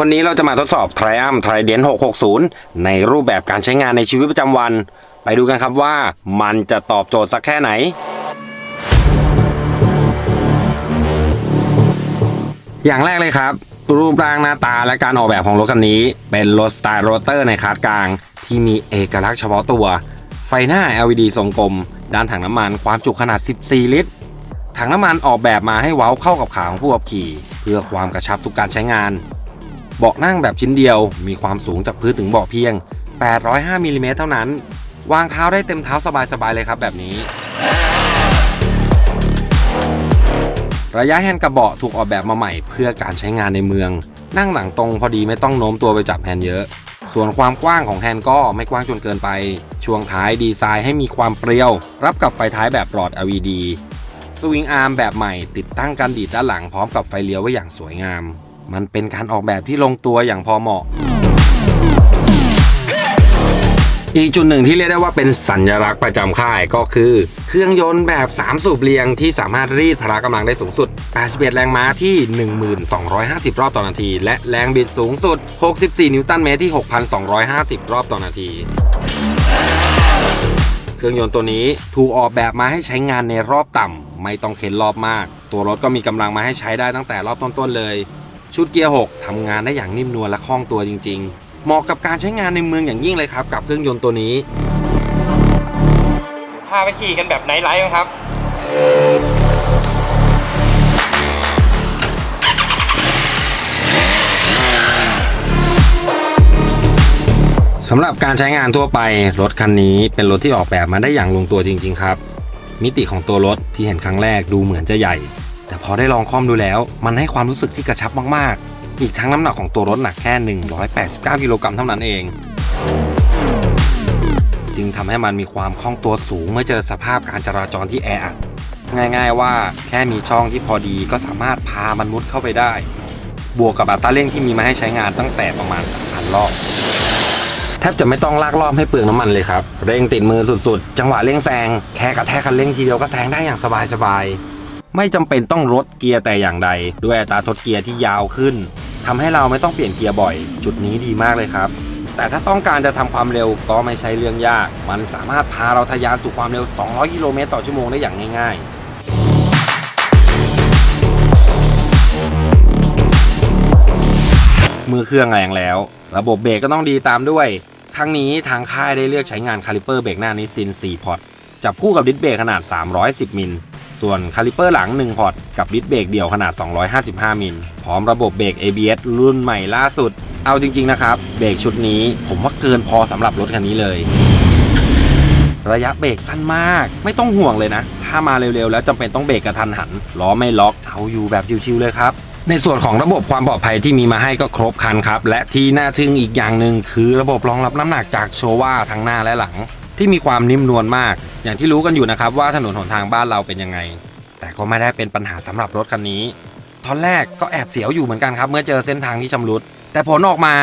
วันนี้เราจะมาทดสอบ Triumph Trident 660 ในรูปแบบการใช้งานในชีวิตประจำวัน ไปดูกันครับว่ามันจะตอบโจทย์สักแค่ไหน อย่างแรกเลยครับ รูปร่างหน้าตาและการออกแบบของรถคันนี้ เป็นรถสไตล์โรเตอร์ในคาร์ดกลาง ที่มีเอกลักษณ์เฉพาะตัว ไฟหน้า LED ทรงกลม ด้านถังน้ำมันความจุขนาด 14 ลิตรถังน้ำมันออกแบบมาให้เว้าเข้ากับขาของผู้ขับขี่ เพื่อความกระชับทุกการใช้งาน เบาะนั่งแบบชิ้นเดียว มีความสูงจากพื้นถึงเบาะเพียง 805มิลลิเมตรเท่านั้น วางเท้าได้เต็มเท้าสบายๆเลยครับแบบนี้ ระยะแฮนด์กระเบาะถูกออกแบบมาใหม่เพื่อการใช้งานในเมือง นั่งหลังตรงพอดีไม่ต้องโน้มตัวไปจับแฮนด์เยอะ ส่วนความกว้างของแฮนด์ก็ไม่กว้างจนเกินไป ช่วงท้ายดีไซน์ให้มีความเปรี้ยว รับกับไฟท้ายแบบหลอด LED สวิงอาร์มแบบใหม่ติดตั้งกันดีดด้านหลังพร้อมกับไฟเลี้ยวไว้อย่างสวยงาม มันเป็นการออกแบบที่ลงตัวอย่างพอเหมาะ อีกจุดหนึ่งที่เรียกได้ว่าเป็นสัญลักษณ์ประจำค่ายก็คือ เครื่องยนต์แบบ 3 สูบเรียงที่สามารถรีดพละกำลังได้สูงสุด 81 แรงม้าที่ 1250 รอบต่อนาที และแรงบิดสูงสุด 64 นิวตันเมตรที่ 6250 รอบต่อนาทีเครื่องยนต์ตัวนี้ถูกออกแบบมาให้ใช้งานในรอบต่ำ ไม่ต้องเข็นรอบมาก ตัวรถก็มีกำลังมาให้ใช้ได้ตั้งแต่รอบต้นๆเลย ชุดเกียร์ 6 ทำงานได้อย่างนิ่มนวลและคล่องตัวจริง ๆ เหมาะกับการใช้งานในเมืองอย่างยิ่งเลยครับ กับเครื่องยนต์ตัวนี้ พาไปขี่กันแบบไนท์ไลฟ์ครับ สำหรับการใช้งานทั่วไป รถคันนี้เป็นรถที่ออกแบบมาได้อย่างลงตัวจริง ๆ ครับ มิติของตัวรถที่เห็นครั้งแรกดูเหมือนจะใหญ่ แต่พอได้ลองคอมดูแล้ว มันให้ความรู้สึกที่กระชับมาก ๆ อีกทั้งน้ำหนักของตัวรถหนักแค่ 189 กิโลกรัมเท่านั้นเอง จึงทำให้มันมีความคล่องตัวสูงเมื่อเจอสภาพการจราจรที่แออัดง่ายๆว่าแค่มีช่องที่พอดีก็สามารถพามันมุดเข้าไปได้ บวกกับอัตราเร่งที่มีมาให้ใช้งานตั้งแต่ประมาณ 3,000 รอบ แทบจะไม่ต้องลากรอบให้เปลืองน้ำมันเลยครับ เร่งติดมือสุดๆ จังหวะเร่งแซง แค่กระแทกคันเร่งทีเดียวก็แซงได้อย่างสบายๆ ไม่จำเป็นต้องลดเกียร์แต่อย่างใด ด้วยอัตราทดเกียร์ที่ยาวขึ้นทำให้เราไม่ต้องเปลี่ยนเกียร์บ่อย จุดนี้ดีมากเลยครับ แต่ถ้าต้องการจะทำความเร็วก็ไม่ใช่เรื่องยาก มันสามารถพาเราทะยานสู่ความเร็ว 200 กิโลเมตรต่อชั่วโมงได้อย่างง่ายๆมือเครื่องแรงแล้ว ระบบเบรกก็ต้องดีตามด้วยครั้งนี้ทางค่ายได้เลือกใช้งานคาลิเปอร์เบรกหน้านิสซิน 4 พอร์ตจับคู่กับดิสเบรกขนาด 310 มิล ส่วนคาลิเปอร์หลัง 1 พอร์ต กับดิสเบรกเดี่ยวขนาด 255 มิล พร้อมระบบเบรก ABS รุ่นใหม่ล่าสุด เอาจริง ๆ นะครับ เบรกชุดนี้ผมว่าเกินพอสำหรับรถคันนี้เลย ระยะเบรกสั้นมาก ไม่ต้องห่วงเลยนะ ถ้ามาเร็วๆ แล้วจำเป็นต้องเบรกกระทันหัน ล้อไม่ล็อก เอาอยู่แบบชิวๆเลยครับในส่วนของระบบความปลอดภัยที่มีมาให้ก็ครบครันครับ และที่น่าทึ่งอีกอย่างหนึ่งคือระบบรองรับน้ำหนักจากโชว่าทั้งหน้าและหลัง ที่มีความนิ่มนวลมาก อย่างที่รู้กันอยู่นะครับว่าถนนหนทางบ้านเราเป็นยังไง แต่ก็ไม่ได้เป็นปัญหาสำหรับรถคันนี้ตอนแรกก็แอบเสียวอยู่เหมือนกันครับ เมื่อเจอเส้นทางที่ชำรุด แต่ผลออกมา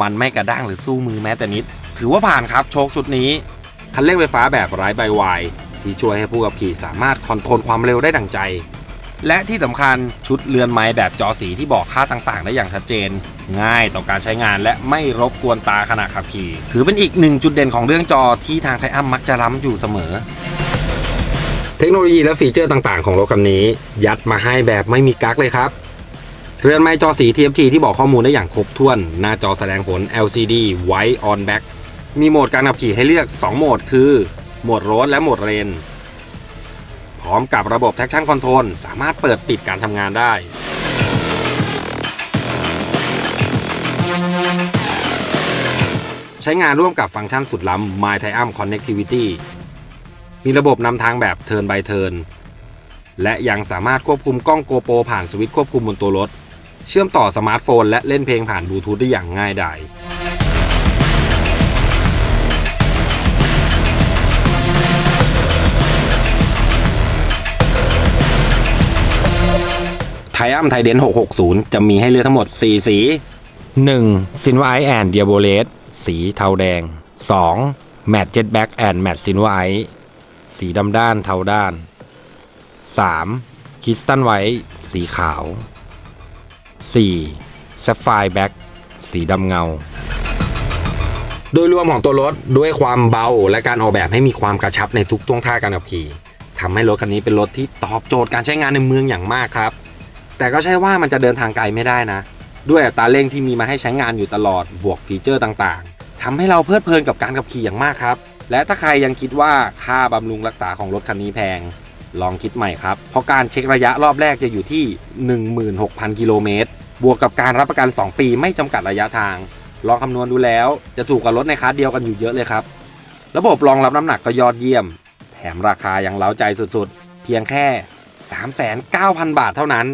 มันไม่กระด้างหรือสู้มือแม้แต่นิด ถือว่าผ่านครับโชคชุดนี้คันเร่งไฟฟ้าแบบไร้ใบวายที่ช่วยให้ผู้ขับขี่สามารถคอนโทรลความเร็วได้ดังใจ และที่สำคัญชุดเรือนไม้แบบจอสีที่บอกค่าต่างๆ ได้อย่างชัดเจน ง่ายต่อการใช้งานและไม่รบกวนตาขณะขับขี่ ถือเป็นอีกหนึ่งจุดเด่นของเรื่องจอที่ทางไทอัมมักจะล้ำอยู่เสมอ เทคโนโลยีและฟีเจอร์ต่างๆ ของรถคันนี้ ยัดมาให้แบบไม่มีกั๊กเลยครับ เรือนไม้จอสี TFT ที่บอกข้อมูลได้อย่างครบถ้วน หน้าจอแสดงผล LCD White on Back มีโหมดการขับขี่ให้เลือก 2 โหมด คือ โหมดโรดและโหมดเรน พร้อมกับระบบ traction control สามารถเปิดปิดการทำงานได้ใช้งานร่วมกับฟังก์ชันสุดล้ำ My t i a m Connectivity มีระบบนำทางแบบ Turn by Turn และยังสามารถควบคุมกล้อง GoPro ผ่านสวิตช์ควบคุมบนตัวรถ เชื่อมต่อสมาร์ทโฟนและเล่นเพลงผ่านบลูทูธได้อย่างง่ายดาย ไทอัมไทเดน660 จะมีให้เลือกทั้งหมด 4 สี 1. ซินวาไอแอนเดียโบเลสสีเทาแดง 2. แมทเจ็ตแบ็กแอนแมทซินวาไอสีดำด้านเทาด้าน 3. คิสตันไวท์สีขาว 4. แซฟไฟแบ็กสีดำเงา โดยรวมของตัวรถด้วยความเบาและการออกแบบให้มีความกระชับในทุกท่วงท่าการขับขี่ทำให้รถคันนี้เป็นรถที่ตอบโจทย์การใช้งานในเมืองอย่างมากครับ แต่ก็ใช่ว่ามันจะเดินทางไกลไม่ได้นะ ด้วยอัตราเร่งที่มีมาให้ใช้งานอยู่ตลอดบวกฟีเจอร์ต่างๆทำให้เราเพลิดเพลินกับการขับขี่อย่างมากครับ และถ้าใครยังคิดว่าค่าบำรุงรักษาของรถคันนี้แพง ลองคิดใหม่ครับ เพราะการเช็คระยะรอบแรกจะอยู่ที่ 16,000 กิโลเมตร บวกกับการรับประกัน 2 ปีไม่จำกัดระยะทาง ลองคำนวณดูแล้ว จะถูกกว่ารถในคลาสเดียวกันอยู่เยอะเลยครับ ระบบรองรับน้ำหนักก็ยอดเยี่ยม แถมราคายังเล้าใจสุดๆ เพียงแค่ 39,000 บาทเท่านั้น